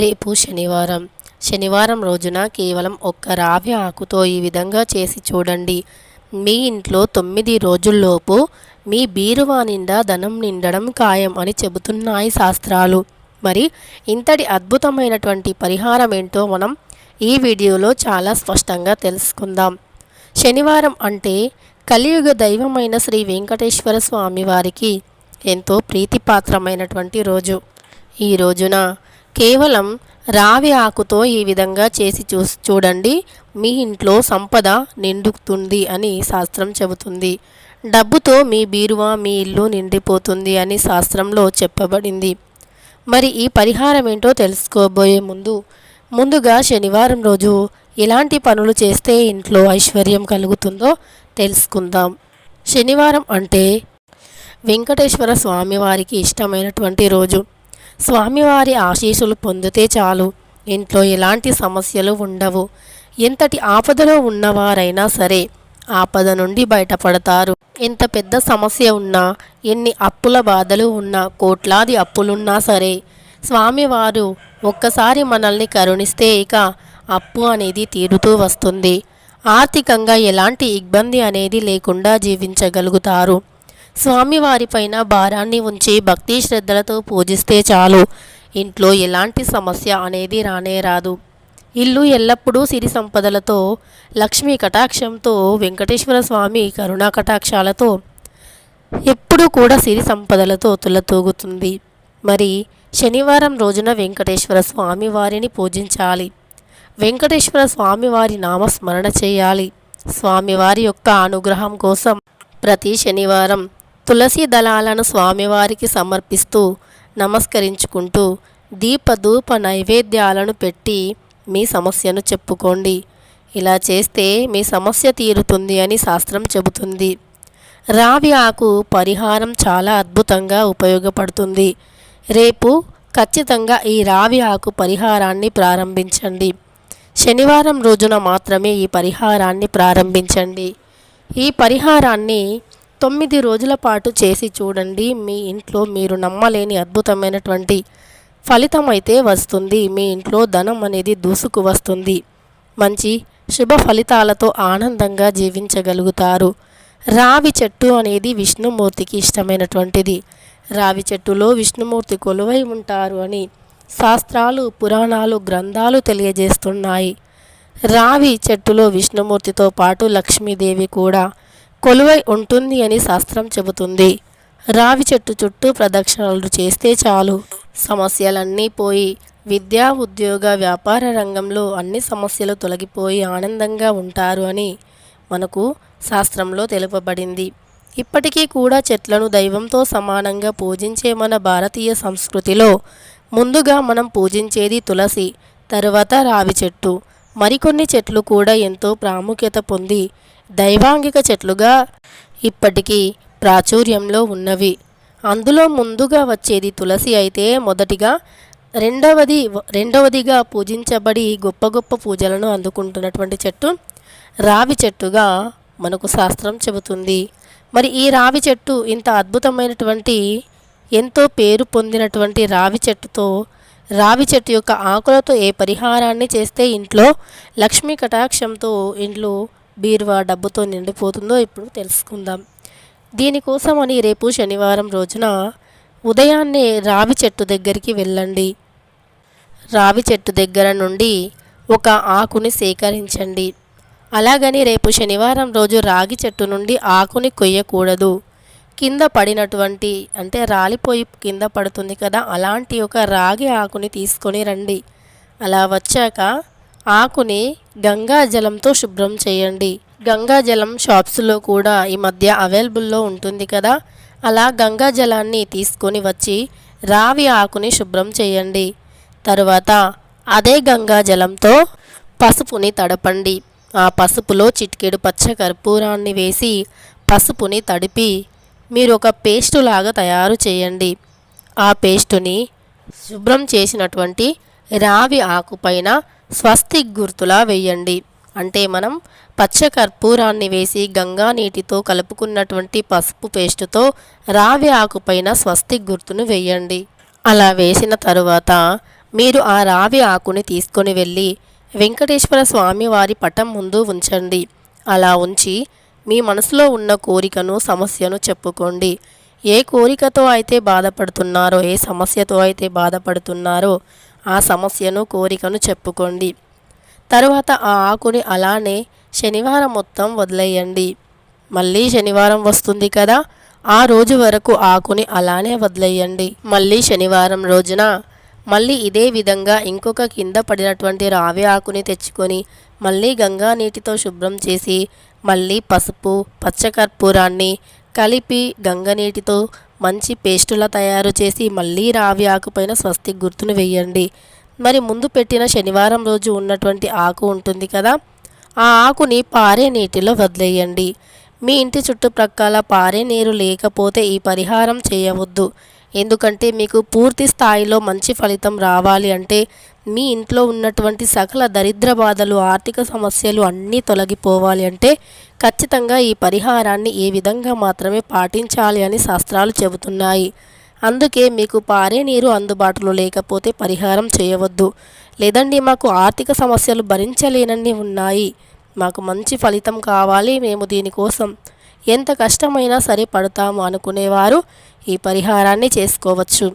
రేపు శనివారం. శనివారం రోజున కేవలం ఒక్క రావి ఆకుతో ఈ విధంగా చేసి చూడండి. మీ ఇంట్లో తొమ్మిది రోజుల్లోపు మీ బీరువా నిండా ధనం నిండడం ఖాయం అని చెబుతున్నాయి శాస్త్రాలు. మరి ఇంతటి అద్భుతమైనటువంటి పరిహారం ఏంటో మనం ఈ వీడియోలో చాలా స్పష్టంగా తెలుసుకుందాం. శనివారం అంటే కలియుగ దైవమైన శ్రీ వెంకటేశ్వర స్వామి వారికి ఎంతో ప్రీతిపాత్రమైనటువంటి రోజు. ఈ రోజున కేవలం రావి ఆకుతో ఈ విధంగా చేసి చూ చూడండి. మీ ఇంట్లో సంపద నిండుతుంది అని శాస్త్రం చెబుతుంది. డబ్బుతో మీ బీరువా మీ ఇల్లు నిండిపోతుంది అని శాస్త్రంలో చెప్పబడింది. మరి ఈ పరిహారం ఏంటో తెలుసుకోబోయే ముందు ముందుగా శనివారం రోజు ఎలాంటి పనులు చేస్తే ఇంట్లో ఐశ్వర్యం కలుగుతుందో తెలుసుకుందాం. శనివారం అంటే వెంకటేశ్వర స్వామివారికి ఇష్టమైనటువంటి రోజు. స్వామివారి ఆశీస్సులు పొందితే చాలు. ఇంట్లో ఎలాంటి సమస్యలు ఉండవు. ఎంతటి ఆపదలో ఉన్నవారైనా సరే ఆపద నుండి బయటపడతారు. ఎంత పెద్ద సమస్య ఉన్నా ఎన్ని అప్పుల బాధలు ఉన్నా కోట్లాది అప్పులున్నా సరే స్వామివారు ఒక్కసారి మనల్ని కరుణిస్తే ఇక అప్పు అనేది తీరుతూ వస్తుంది. ఆర్థికంగా ఎలాంటి ఇబ్బంది అనేది లేకుండా జీవించగలుగుతారు. స్వామివారిపైన భారాన్ని ఉంచి భక్తి శ్రద్ధలతో పూజిస్తే చాలు. ఇంట్లో ఎలాంటి సమస్య అనేది రానే రాదు. ఇల్లు ఎల్లప్పుడూ సిరి సంపదలతో లక్ష్మీ కటాక్షంతో వెంకటేశ్వర స్వామి కరుణా కటాక్షాలతో ఎప్పుడూ కూడా సిరి సంపదలతో తులతూగుతుంది. మరి శనివారం రోజున వెంకటేశ్వర స్వామి వారిని పూజించాలి. వెంకటేశ్వర స్వామి వారి నామస్మరణ చేయాలి. స్వామివారి యొక్క అనుగ్రహం కోసం ప్రతి శనివారం తులసి దళాలను స్వామివారికి సమర్పిస్తూ నమస్కరించుకుంటూ దీపధూప నైవేద్యాలను పెట్టి మీ సమస్యను చెప్పుకోండి. ఇలా చేస్తే మీ సమస్య తీరుతుంది అని శాస్త్రం చెబుతుంది. రావి ఆకు పరిహారం చాలా అద్భుతంగా ఉపయోగపడుతుంది. రేపు ఖచ్చితంగా ఈ రావి ఆకు పరిహారాన్ని ప్రారంభించండి. శనివారం రోజున మాత్రమే ఈ పరిహారాన్ని ప్రారంభించండి. ఈ పరిహారాన్ని తొమ్మిది రోజుల పాటు చేసి చూడండి. మీ ఇంట్లో మీరు నమ్మలేని అద్భుతమైనటువంటి ఫలితం అయితే వస్తుంది. మీ ఇంట్లో ధనం అనేది దూసుకు వస్తుంది. మంచి శుభ ఫలితాలతో ఆనందంగా జీవించగలుగుతారు. రావి చెట్టు అనేది విష్ణుమూర్తికి ఇష్టమైనటువంటిది. రావి చెట్టులో విష్ణుమూర్తి కొలువై ఉంటారు అని శాస్త్రాలు పురాణాలు గ్రంథాలు తెలియజేస్తున్నాయి. రావి చెట్టులో విష్ణుమూర్తితో పాటు లక్ష్మీదేవి కూడా కొలువై ఉంటుంది అని శాస్త్రం చెబుతుంది. రావి చెట్టు చుట్టూ ప్రదక్షిణలు చేస్తే చాలు. సమస్యలన్నీ పోయి విద్యా ఉద్యోగ వ్యాపార రంగంలో అన్ని సమస్యలు తొలగిపోయి ఆనందంగా ఉంటారు అని మనకు శాస్త్రంలో తెలుపబడింది. ఇప్పటికీ కూడా చెట్లను దైవంతో సమానంగా పూజించే మన భారతీయ సంస్కృతిలో ముందుగా మనం పూజించేది తులసి తరువాత రావి చెట్టు. మరికొన్ని చెట్లు కూడా ఎంతో ప్రాముఖ్యత పొంది దైవాంగిక చెట్లుగా ఇప్పటికీ ప్రాచుర్యంలో ఉన్నవి. అందులో ముందుగా వచ్చేది తులసి అయితే మొదటిగా రెండవది రెండవదిగా పూజించబడి గొప్ప గొప్ప పూజలను అందుకుంటున్నటువంటి చెట్టు రావి చెట్టుగా మనకు శాస్త్రం చెబుతుంది. మరి ఈ రావి చెట్టు ఇంత అద్భుతమైనటువంటి ఎంతో పేరు పొందినటువంటి రావి చెట్టుతో రావి చెట్టు యొక్క ఆకులతో ఏ పరిహారాన్ని చేస్తే ఇంట్లో లక్ష్మీ కటాక్షంతో ఇంట్లో బీరువా డబ్బుతో నిండిపోతుందో ఇప్పుడు తెలుసుకుందాం. దీనికోసమని రేపు శనివారం రోజున ఉదయాన్నే రావి చెట్టు దగ్గరికి వెళ్ళండి. రావి చెట్టు దగ్గర నుండి ఒక ఆకుని సేకరించండి. అలాగని రేపు శనివారం రోజు రాగి చెట్టు నుండి ఆకుని కొయ్యకూడదు. కింద పడినటువంటి అంటే రాలిపోయి కింద పడుతుంది కదా అలాంటి ఒక రాగి ఆకుని తీసుకొని రండి. అలా వచ్చాక ఆకుని గంగాజలంతో శుభ్రం చేయండి. గంగాజలం షాప్స్లో కూడా ఈ మధ్య అవైలబుల్లో ఉంటుంది కదా? అలా గంగాజలాన్ని తీసుకొని వచ్చి రావి ఆకుని శుభ్రం చేయండి. తరువాత అదే గంగాజలంతో పసుపుని తడపండి. ఆ పసుపులో చిటికెడు పచ్చ కర్పూరాన్ని వేసి పసుపుని తడిపి మీరు ఒక పేస్టు లాగా తయారు చేయండి. ఆ పేస్టుని శుభ్రం చేసినటువంటి రావి ఆకుపైన స్వస్తిక్ గుర్తులా వేయండి అంటే మనం పచ్చ కర్పూరాన్ని వేసి గంగా నీటితో కలుపుకున్నటువంటి పసుపు పేస్టుతో రావి ఆకుపైన స్వస్తిక్ గుర్తును వేయండి అలా వేసిన తరువాత మీరు ఆ రావి ఆకుని తీసుకొని వెళ్ళి వెంకటేశ్వర స్వామి వారి పటం ముందు ఉంచండి. అలా ఉంచి మీ మనసులో ఉన్న కోరికను సమస్యను చెప్పుకోండి. ఏ కోరికతో అయితే బాధపడుతున్నారో ఏ సమస్యతో అయితే బాధపడుతున్నారో ఆ సమస్యను కోరికను చెప్పుకోండి. తరువాత ఆ ఆకుని అలానే శనివారం మొత్తం వదిలేయండి. మళ్ళీ శనివారం వస్తుంది కదా ఆ రోజు వరకు ఆకుని అలానే వదిలేయండి. మళ్ళీ శనివారం రోజున మళ్ళీ ఇదే విధంగా ఇంకొక కింద పడినటువంటి రావి ఆకుని తెచ్చుకొని మళ్ళీ గంగా నీటితో శుభ్రం చేసి మళ్ళీ పసుపు పచ్చకర్పూరాన్ని కలిపి గంగ నీటితో మంచి పేస్టులా తయారు చేసి మళ్ళీ రావి ఆకుపైన స్వస్తిక్ గుర్తును వేయండి. మరి ముందు పెట్టిన శనివారం రోజు ఉన్నటువంటి ఆకు ఉంటుంది కదా ఆ ఆకుని పారే నీటిలో వదిలేయండి. మీ ఇంటి చుట్టుప్రక్కల పారే నీరు లేకపోతే ఈ పరిహారం చేయవద్దు. ఎందుకంటే మీకు పూర్తి స్థాయిలో మంచి ఫలితం రావాలి అంటే మీ ఇంట్లో ఉన్నటువంటి సకల దరిద్ర బాధలు ఆర్థిక సమస్యలు అన్నీ తొలగిపోవాలి అంటే ఖచ్చితంగా ఈ పరిహారాన్ని ఏ విధంగా మాత్రమే పాటించాలి అని శాస్త్రాలు చెబుతున్నాయి. అందుకే మీకు పారే నీరు అందుబాటులో లేకపోతే పరిహారం చేయవద్దు. లేదండి మాకు ఆర్థిక సమస్యలు భరించలేనన్ని ఉన్నాయి. మాకు మంచి ఫలితం కావాలి మేము దీనికోసం. ఎంత కష్టమైనా సరే పడతాము అనుకునేవారు. ఈ పరిహారాన్ని చేసుకోవచ్చు.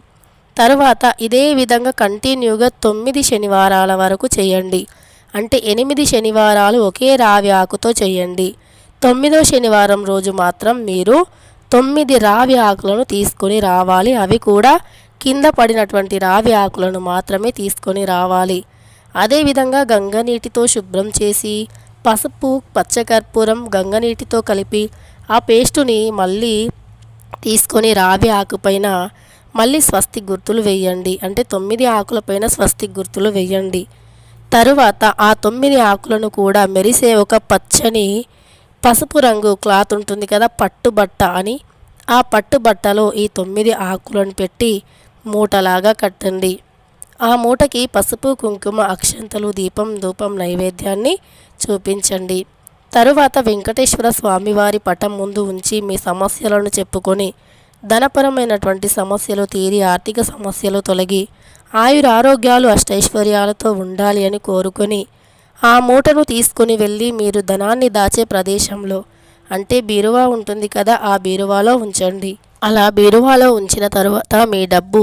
తరువాత ఇదే విధంగా కంటిన్యూగా తొమ్మిది శనివారాల వరకు చేయండి. అంటే ఎనిమిది శనివారాలు ఒకే రావి ఆకుతో చేయండి. తొమ్మిదో శనివారం రోజు మాత్రం మీరు తొమ్మిది రావి ఆకులను తీసుకొని రావాలి. అవి కూడా కింద పడినటువంటి రావి ఆకులను మాత్రమే తీసుకొని రావాలి. అదేవిధంగా గంగ నీటితో శుభ్రం చేసి పసుపు పచ్చకర్పూరం గంగ నీటితో కలిపి ఆ పేస్టుని మళ్ళీ తీసుకొని రావి ఆకుపైన మళ్ళీ స్వస్తి గుర్తులు వేయండి. అంటే తొమ్మిది ఆకులపైన స్వస్తి గుర్తులు వేయండి. తరువాత ఆ తొమ్మిది ఆకులను కూడా మెరిసే ఒక పచ్చని పసుపు రంగు క్లాత్ ఉంటుంది కదా పట్టుబట్ట అని. ఆ పట్టుబట్టలో ఈ తొమ్మిది ఆకులను పెట్టి మూటలాగా కట్టండి. ఆ మూటకి పసుపు కుంకుమ అక్షంతలు దీపం ధూపం నైవేద్యాన్ని చూపించండి. తరువాత వెంకటేశ్వర స్వామివారి పటం ముందు ఉంచి మీ సమస్యలను చెప్పుకొని ధనపరమైనటువంటి సమస్యలు తీరి ఆర్థిక సమస్యలు తొలగి ఆయుర ఆరోగ్యాలు అష్టైశ్వర్యాలతో ఉండాలి అని కోరుకొని ఆ మూటను తీసుకుని వెళ్ళి మీరు ధనాన్ని దాచే ప్రదేశంలో అంటే బీరువా ఉంటుంది కదా ఆ బీరువాలో ఉంచండి. అలా బీరువాలో ఉంచిన తరువాత మీ డబ్బు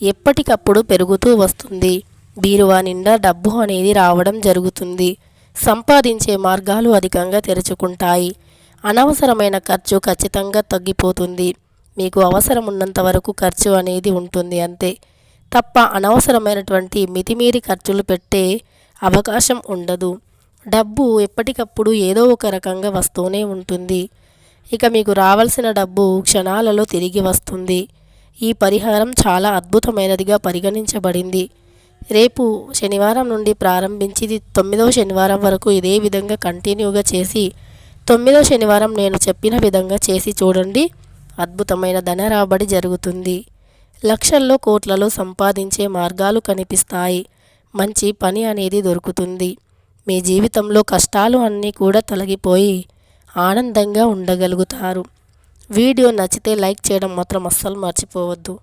ఎప్పటికప్పుడు పెరుగుతూ వస్తుంది. బీరువా నిండా డబ్బు అనేది రావడం జరుగుతుంది. సంపాదించే మార్గాలు అధికంగా తెరుచుకుంటాయి. అనవసరమైన ఖర్చు ఖచ్చితంగా తగ్గిపోతుంది. మీకు అవసరం ఉన్నంత వరకు ఖర్చు అనేది ఉంటుంది అంతే. తప్ప అనవసరమైనటువంటి మితిమీరి ఖర్చులు పెట్టే అవకాశం ఉండదు. డబ్బు ఎప్పటికప్పుడు ఏదో ఒక రకంగా వస్తూనే ఉంటుంది. ఇక మీకు రావాల్సిన డబ్బు క్షణాలలో తిరిగి వస్తుంది. ఈ పరిహారం చాలా అద్భుతమైనదిగా పరిగణించబడింది. రేపు శనివారం నుండి ప్రారంభించి తొమ్మిదవ శనివారం వరకు ఇదే విధంగా కంటిన్యూగా చేసి తొమ్మిదవ శనివారం నేను చెప్పిన విధంగా చేసి చూడండి. అద్భుతమైన ధన రాబడి జరుగుతుంది. లక్షల్లో కోట్లలో సంపాదించే మార్గాలు కనిపిస్తాయి. మంచి పని అనేది దొరుకుతుంది. మీ జీవితంలో కష్టాలు అన్నీ కూడా తొలగిపోయి ఆనందంగా ఉండగలుగుతారు. వీడియో నచ్చితే లైక్ చేయడం మాత్రం అస్సలు మర్చిపోవద్దు.